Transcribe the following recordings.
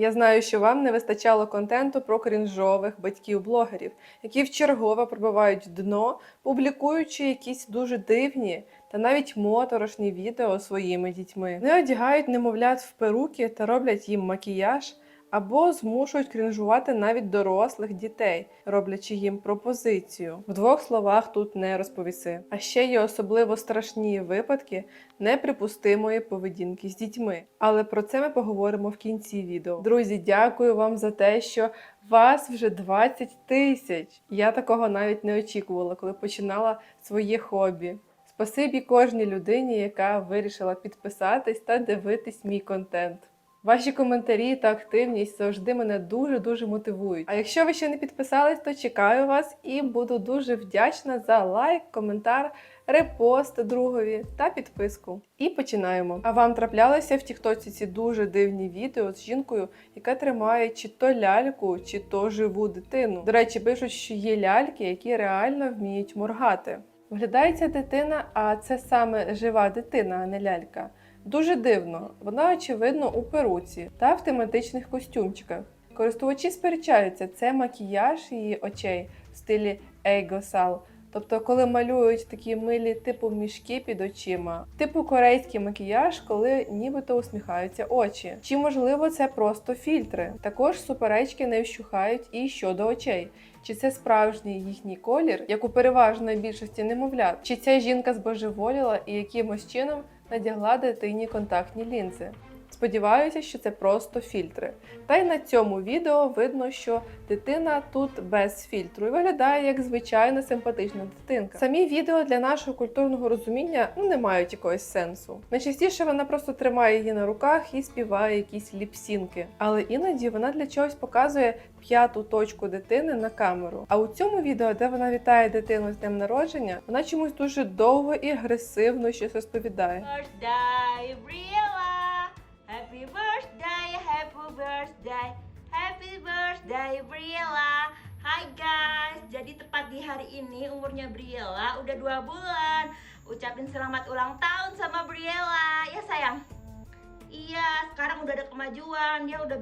Я знаю, що вам не вистачало контенту про крінжових батьків-блогерів, які вчергове пробивають дно, публікуючи якісь дуже дивні та навіть моторошні відео своїми дітьми. Не одягають немовлят в перуки та роблять їм макіяж. Або змушують крінжувати навіть дорослих дітей, роблячи їм пропозицію. В двох словах тут не розповіси. А ще є особливо страшні випадки неприпустимої поведінки з дітьми. Але про це ми поговоримо в кінці відео. Друзі, дякую вам за те, що вас вже 20 тисяч. Я такого навіть не очікувала, коли починала своє хобі. Спасибі кожній людині, яка вирішила підписатись та дивитись мій контент. Ваші коментарі та активність завжди мене дуже-дуже мотивують. А якщо ви ще не підписались, то чекаю вас і буду дуже вдячна за лайк, коментар, репост другові та підписку. І починаємо. А вам траплялися в Тіктоці ці дуже дивні відео з жінкою, яка тримає чи то ляльку, чи то живу дитину. До речі, пишуть, що є ляльки, які реально вміють моргати. Виглядає ця дитина, а це саме жива дитина, а не лялька. Дуже дивно, вона очевидно у перуці та в тематичних костюмчиках. Користувачі сперечаються, це макіяж її очей в стилі Ейгосал. Тобто, коли малюють такі милі типу мішки під очима, типу корейський макіяж, коли нібито усміхаються очі. Чи можливо це просто фільтри? Також суперечки не вщухають і щодо очей. Чи це справжній їхній колір, як у переважної більшості немовлят? Чи ця жінка збожеволіла і якимось чином надягла дитині контактні лінзи? Сподіваюся, що це просто фільтри. Та й на цьому відео видно, що дитина тут без фільтру і виглядає як звичайна симпатична дитинка. Самі відео для нашого культурного розуміння ну, не мають якогось сенсу. Найчастіше вона просто тримає її на руках і співає якісь ліпсінки. Але іноді вона для чогось показує п'яту точку дитини на камеру. А у цьому відео, де вона вітає дитину з днем народження, вона чомусь дуже довго і агресивно щось розповідає. Happy birthday, happy birthday, happy birthday, Briella! Hai guys, jadi tepat di hari ini umurnya Briella udah dua bulan. Ucapin selamat ulang tahun sama Briella, ya sayang. Iya, sekarang udah ada kemajuan, dia udah.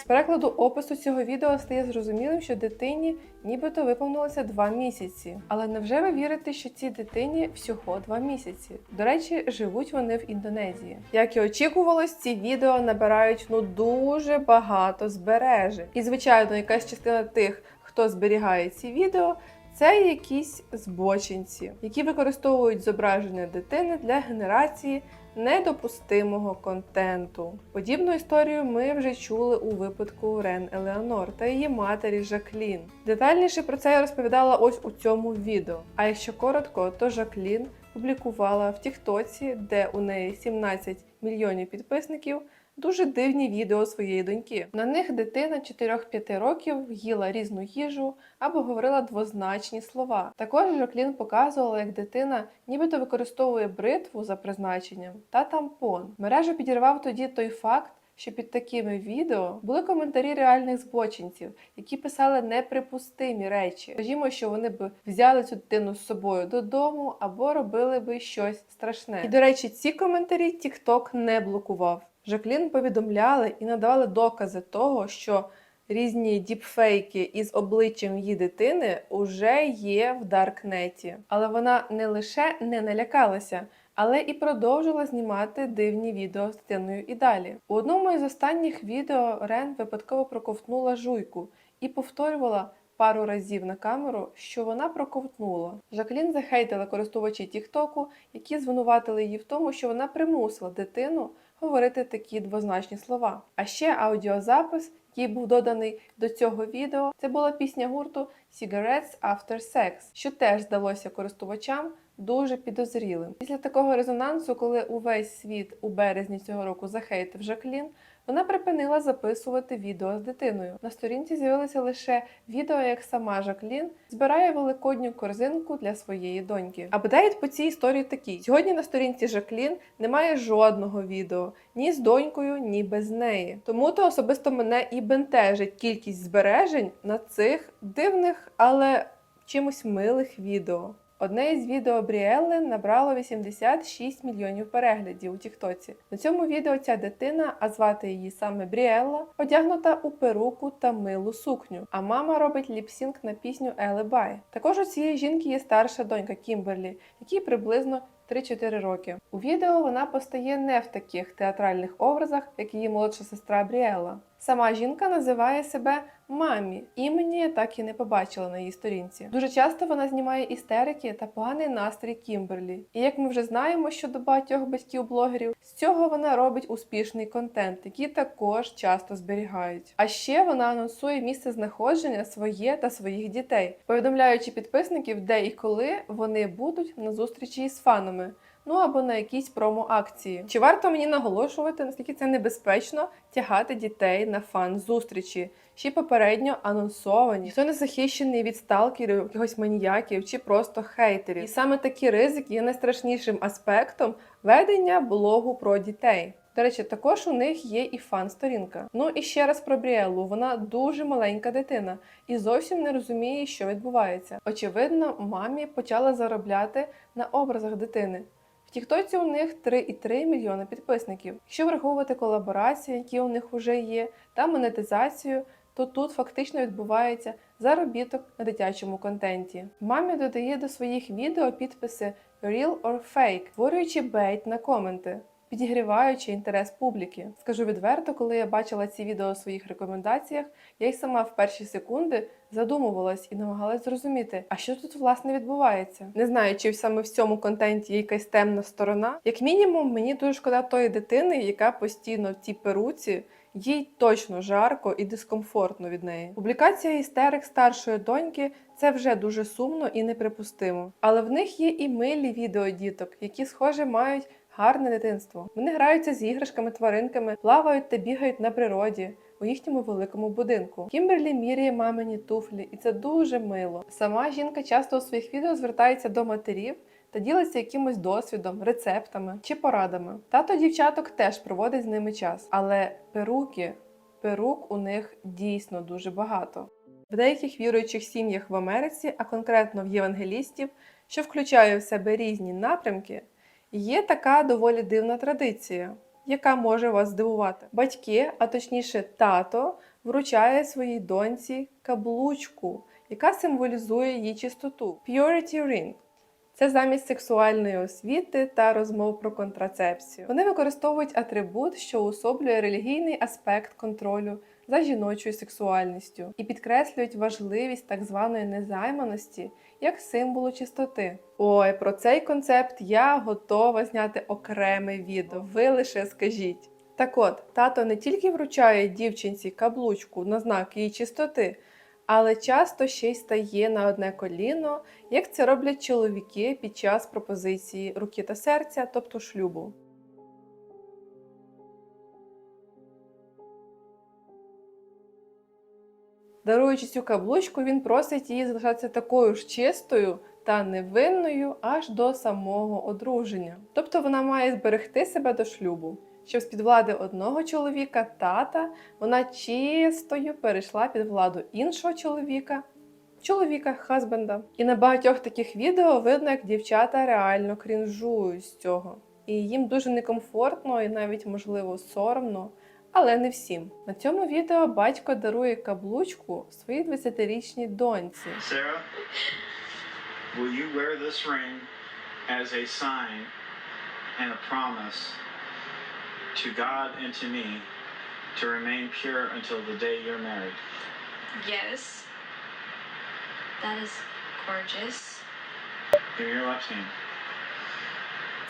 З перекладу опису цього відео стає зрозумілим, що дитині нібито виповнилося два місяці. Але невже ви вірите, що цій дитині всього два місяці? До речі, живуть вони в Індонезії. Як і очікувалось, ці відео набирають ну дуже багато збережень. І звичайно, якась частина тих, хто зберігає ці відео. Це якісь збочинці, які використовують зображення дитини для генерації недопустимого контенту. Подібну історію ми вже чули у випадку Рен Елеонор та її матері Жаклін. Детальніше про це я розповідала ось у цьому відео. А якщо коротко, то Жаклін публікувала в Тіктоці, де у неї 17 мільйонів підписників. Дуже дивні відео своєї доньки. На них дитина 4-5 років їла різну їжу або говорила двозначні слова. Також Жаклін показувала, як дитина нібито використовує бритву за призначенням та тампон. Мережу підірвав тоді той факт. Що під такими відео були коментарі реальних збочинців, які писали неприпустимі речі. Скажімо, що вони б взяли цю дитину з собою додому або робили би щось страшне. І до речі, ці коментарі TikTok не блокував. Жаклін повідомляли і надавали докази того, що різні діпфейки із обличчям її дитини вже є в Даркнеті. Але вона не лише не налякалася, але і продовжила знімати дивні відео з дитиною і далі. У одному із останніх відео Рен випадково проковтнула жуйку і повторювала. Пару разів на камеру, що вона проковтнула. Жаклін захейтила користувачі Тіктоку, які звинуватили її в тому, що вона примусила дитину говорити такі двозначні слова. А ще аудіозапис, який був доданий до цього відео, це була пісня гурту Cigarettes After Sex, що теж здалося користувачам дуже підозрілим. Після такого резонансу, коли увесь світ у березні цього року захейтив Жаклін, вона припинила записувати відео з дитиною. На сторінці з'явилося лише відео, як сама Жаклін збирає великодню корзинку для своєї доньки. Апдейт по цій історії такий: сьогодні на сторінці Жаклін немає жодного відео ні з донькою, ні без неї. Тому то особисто мене і бентежить кількість збережень на цих дивних, але чимось милих відео. Одне із відео Бріелли набрало 86 мільйонів переглядів у Тіктоці. На цьому відео ця дитина, а звати її саме Бріелла, одягнута у перуку та милу сукню. А мама робить ліпсінг на пісню Елебай. Також у цієї жінки є старша донька Кімберлі, якій приблизно 3-4 роки. У відео вона постає не в таких театральних образах, як її молодша сестра Бріелла. Сама жінка називає себе мамі. Імені я так і не побачила на її сторінці. Дуже часто вона знімає істерики та поганий настрій Кімберлі. І як ми вже знаємо щодо багатьох батьків-блогерів, з цього вона робить успішний контент, який також часто зберігають. А ще вона анонсує місце знаходження своє та своїх дітей, повідомляючи підписників, де і коли вони будуть на зустрічі із фанами. Ну або на якійсь промо-акції. Чи варто мені наголошувати, наскільки це небезпечно тягати дітей на фан-зустрічі? Й попередньо анонсовані, ніхто не захищений від сталкерів, якихось маніяків чи просто хейтерів. І саме такі ризики є найстрашнішим аспектом ведення блогу про дітей. До речі, також у них є і фан-сторінка. Ну і ще раз про Бріеллу. Вона дуже маленька дитина і зовсім не розуміє, що відбувається. Очевидно, мамі почала заробляти на образах дитини. В Тіктоці у них 3,3 мільйони підписників. Якщо враховувати колаборації, які у них вже є, та монетизацію, то тут фактично відбувається заробіток на дитячому контенті. Мамі додає до своїх відео підписи Real or Fake, створюючи бейт на коменти. Підігріваючи інтерес публіки, скажу відверто, коли я бачила ці відео у своїх рекомендаціях, я й сама в перші секунди задумувалась і намагалась зрозуміти, а що тут власне відбувається. Не знаю, чи саме в цьому контенті є якась темна сторона. Як мінімум, мені дуже шкода тої дитини, яка постійно в цій перуці. Їй точно жарко і дискомфортно від неї. Публікація істерик старшої доньки це вже дуже сумно і неприпустимо. Але в них є і милі відео діток, які, схоже, мають гарне дитинство. Вони граються з іграшками, тваринками, плавають та бігають на природі. У їхньому великому будинку Кімберлі міряє мамині туфлі, і це дуже мило. Сама жінка часто у своїх відео звертається до матерів та ділиться якимось досвідом, рецептами чи порадами. Тато дівчаток теж проводить з ними час, але перуки, перук у них дійсно дуже багато. В деяких віруючих сім'ях в Америці, а конкретно в євангелістів, що включає в себе різні напрямки, є така доволі дивна традиція, яка може вас здивувати. Батьки, а точніше тато, вручає своїй доньці каблучку, яка символізує її чистоту Purity Ring. Це замість сексуальної освіти та розмов про контрацепцію. Вони використовують атрибут, що уособлює релігійний аспект контролю за жіночою сексуальністю і підкреслюють важливість так званої незайманості як символу чистоти. Ой, про цей концепт я готова зняти окреме відео. Ви лише скажіть. Так от, тато не тільки вручає дівчинці каблучку на знак її чистоти, але часто ще й стає на одне коліно, як це роблять чоловіки під час пропозиції руки та серця, тобто шлюбу. Даруючи цю каблучку, він просить її залишатися такою ж чистою та невинною аж до самого одруження. Тобто вона має зберегти себе до шлюбу, щоб з-під влади одного чоловіка, тата, вона чистою перейшла під владу іншого чоловіка, чоловіка, хазбенда. І на багатьох таких відео видно, як дівчата реально крінжують з цього. І їм дуже некомфортно і навіть, можливо, соромно але не всім. На цьому відео батько дарує каблучку своїй 20-річній доньці. Sarah, will you wear this ring as a sign and a promise to God and to me to remain pure until the day you're married? Yes. That is gorgeous. Give me your left hand.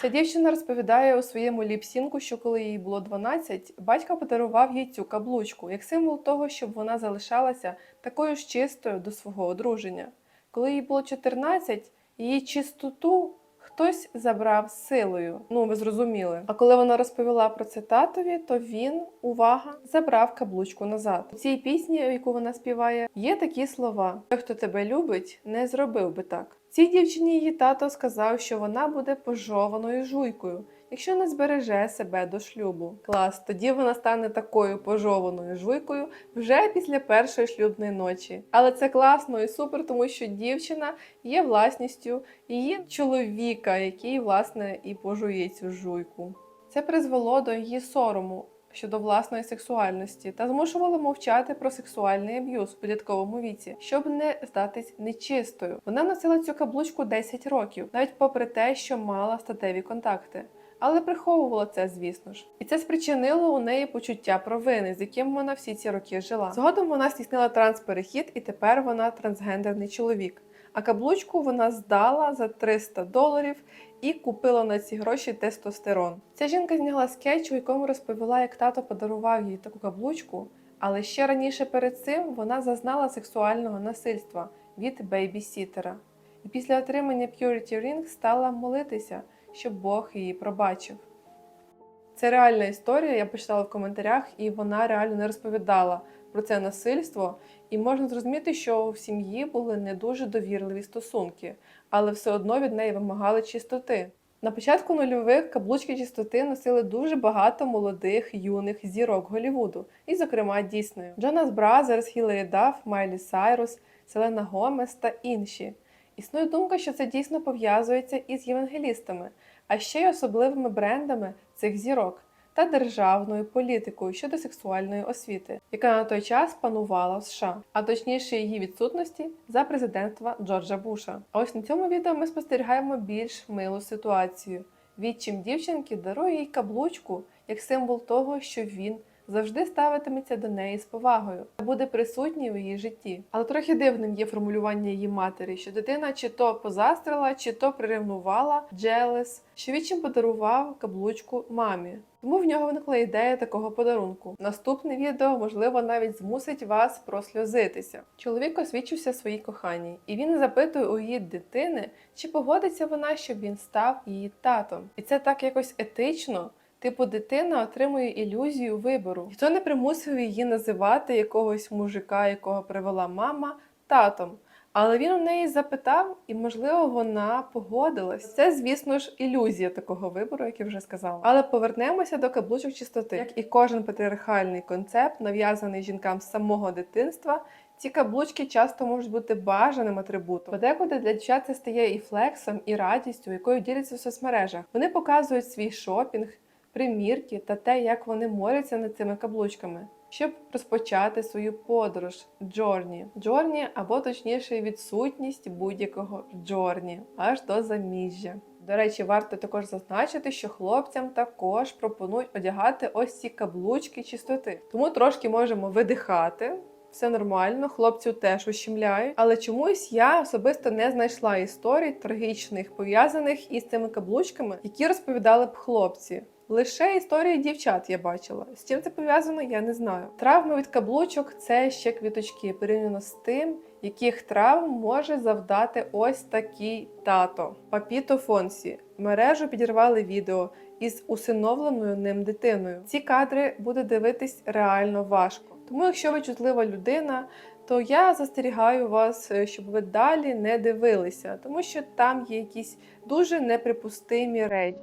Ця дівчина розповідає у своєму ліпсінку, що коли їй було 12, батько подарував їй цю каблучку як символ того, щоб вона залишалася такою ж чистою до свого одруження. Коли їй було 14, її чистоту хтось забрав силою. Ну, ви зрозуміли. А коли вона розповіла про це татові, то він, увага, забрав каблучку назад. У цій пісні, яку вона співає, є такі слова: Той, хто тебе любить, не зробив би так. Цій дівчині її тато сказав, що вона буде пожованою жуйкою, якщо не збереже себе до шлюбу. Клас, тоді вона стане такою пожованою жуйкою вже після першої шлюбної ночі. Але це класно і супер, тому що дівчина є власністю її чоловіка, який власне і пожує цю жуйку. Це призвело до її сорому щодо власної сексуальності та змушувало мовчати про сексуальний аб'юз у підлітковому віці, щоб не здатись нечистою. Вона носила цю каблучку 10 років, навіть попри те, що мала статеві контакти. Але приховувала це, звісно ж, і це спричинило у неї почуття провини, з яким вона всі ці роки жила. Згодом вона здійснила трансперехід, і тепер вона трансгендерний чоловік. А каблучку вона здала за 300 доларів і купила на ці гроші тестостерон. Ця жінка зняла скетч, у якому розповіла, як тато подарував їй таку каблучку, але ще раніше перед цим вона зазнала сексуального насильства від бейбісітера. І після отримання Purity Ring стала молитися, щоб Бог її пробачив. Це реальна історія, я почитала в коментарях, і вона реально не розповідала про це насильство. І можна зрозуміти, що в сім'ї були не дуже довірливі стосунки, але все одно від неї вимагали чистоти. На початку нульових каблучки чистоти носили дуже багато молодих юних зірок Голлівуду, і, зокрема, Діснею. Джонас Бразерс, Хіларі Дафф, Майлі Сайрус, Селена Гомес та інші. Існує думка, що це дійсно пов'язується із євангелістами, а ще й особливими брендами цих зірок та державною політикою щодо сексуальної освіти, яка на той час панувала в США, а точніше її відсутності за президентства Джорджа Буша. А ось на цьому відео ми спостерігаємо більш милу ситуацію. Відчим дівчинки дарує їй каблучку як символ того, що він завжди ставитиметься до неї з повагою та буде присутній у її житті. Але трохи дивним є формулювання її матері, що дитина чи то позастрила, чи то приревнувала Джелес, що відчим подарував каблучку мамі. Тому в нього виникла ідея такого подарунку. Наступне відео, можливо, навіть змусить вас просльозитися. Чоловік освічився своїй коханій, і він запитує у її дитини, чи погодиться вона, щоб він став її татом. І це так якось етично. Типу, дитина отримує ілюзію вибору. Ніхто не примусив її називати якогось мужика, якого привела мама, татом. Але він у неї запитав, і, можливо, вона погодилась. Це, звісно ж, ілюзія такого вибору, як я вже сказала. Але повернемося до каблучок чистоти. Як і кожен патріархальний концепт, нав'язаний жінкам з самого дитинства, ці каблучки часто можуть бути бажаним атрибутом. Подекуди для дівчат це стає і флексом, і радістю, якою діляться в соцмережах. Вони показують свій шопінг, примірки та те, як вони моряться над цими каблучками. Щоб розпочати свою подорож джорні, джорні або точніше відсутність будь-якого джорні аж до заміжжя. До речі, варто також зазначити, що хлопцям також пропонують одягати ось ці каблучки чистоти. Тому трошки можемо видихати. Все нормально, хлопцю теж ущемляють. Але чомусь я особисто не знайшла історій трагічних пов'язаних із цими каблучками, які розповідали б хлопці. Лише історії дівчат я бачила. З чим це пов'язано, я не знаю. Травми від каблучок це ще квіточки, порівняно з тим, яких травм може завдати ось такий тато. Папіто Фонсі. Мережу підірвали відео із усиновленою ним дитиною. Ці кадри буде дивитись реально важко. Тому, якщо ви чутлива людина, то я застерігаю вас, е, щоб ви далі не дивилися, тому що там є якісь дуже неприпустимі речі.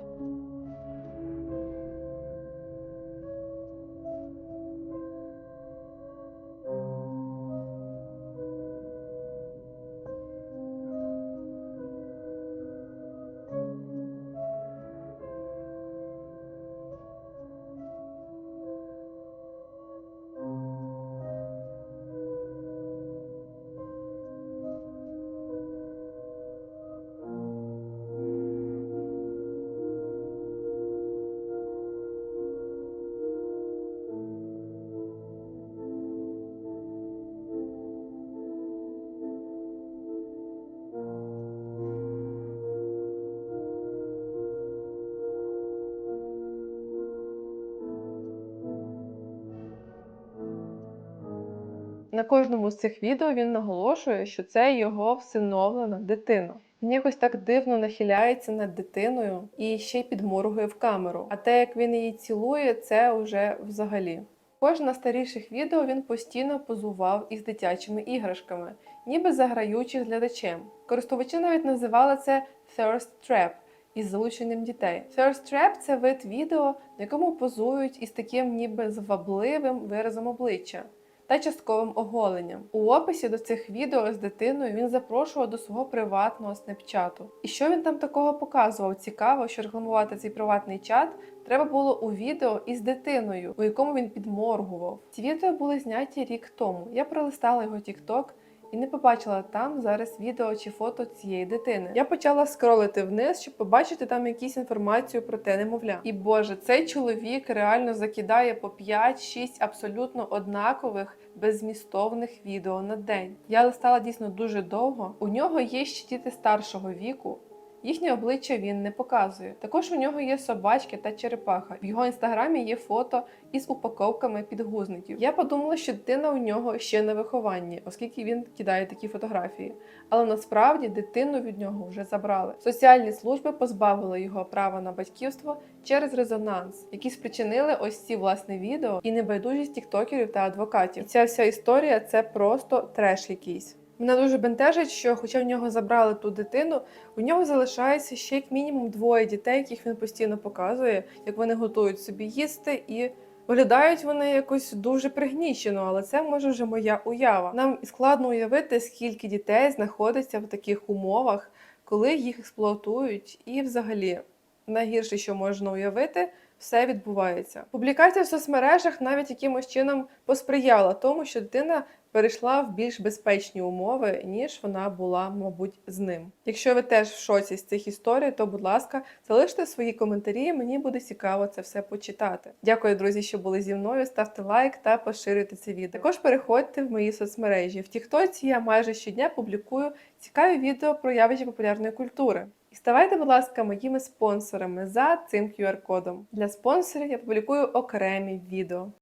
На кожному з цих відео він наголошує, що це його всиновлена дитина. Він якось так дивно нахиляється над дитиною і ще й підморгує в камеру. А те, як він її цілує, це вже взагалі. Також на старіших відео він постійно позував із дитячими іграшками, ніби заграючи з глядачем. Користувачі навіть називали це thirst trap, із залученням дітей. Thirst Trap – це вид відео, на якому позують із таким ніби звабливим виразом обличчя. Та частковим оголенням. У описі до цих відео з дитиною він запрошував до свого приватного снепчату. І що він там такого показував? Цікаво, що рекламувати цей приватний чат треба було у відео із дитиною, у якому він підморгував. Ці відео були зняті рік тому. Я пролистала його TikTok і не побачила там зараз відео чи фото цієї дитини. Я почала скролити вниз, щоб побачити там якісь інформацію про те немовля. І боже, цей чоловік реально закидає по 5-6 абсолютно однакових беззмістовних відео на день. Я листала дійсно дуже довго. У нього є ще діти старшого віку. Їхнє обличчя він не показує. Також у нього є собачки та черепаха. В його інстаграмі є фото із упаковками підгузників. Я подумала, що дитина у нього ще на вихованні, оскільки він кидає такі фотографії. Але насправді дитину від нього вже забрали. Соціальні служби позбавили його права на батьківство через резонанс, які спричинили ось ці власне відео і небайдужість тіктокерів та адвокатів. І ця вся історія це просто треш якийсь. Мене дуже бентежить, що, хоча в нього забрали ту дитину, у нього залишається ще як мінімум двоє дітей, яких він постійно показує, як вони готують собі їсти, і виглядають вони якось дуже пригнічено, але це може вже моя уява. Нам складно уявити, скільки дітей знаходиться в таких умовах, коли їх експлуатують, і взагалі найгірше, що можна уявити. Все відбувається. Публікація в соцмережах навіть якимось чином посприяла тому, що дитина перейшла в більш безпечні умови, ніж вона була, мабуть, з ним. Якщо ви теж в шоці з цих історій, то, будь ласка, залиште свої коментарі. Мені буде цікаво це все почитати. Дякую, друзі, що були зі мною. Ставте лайк та поширюйте це відео. Також переходьте в мої соцмережі. В Тіктоці я майже щодня публікую цікаві відео про явища популярної культури. І ставайте, будь ласка, моїми спонсорами за цим QR-кодом. Для спонсорів я публікую окремі відео.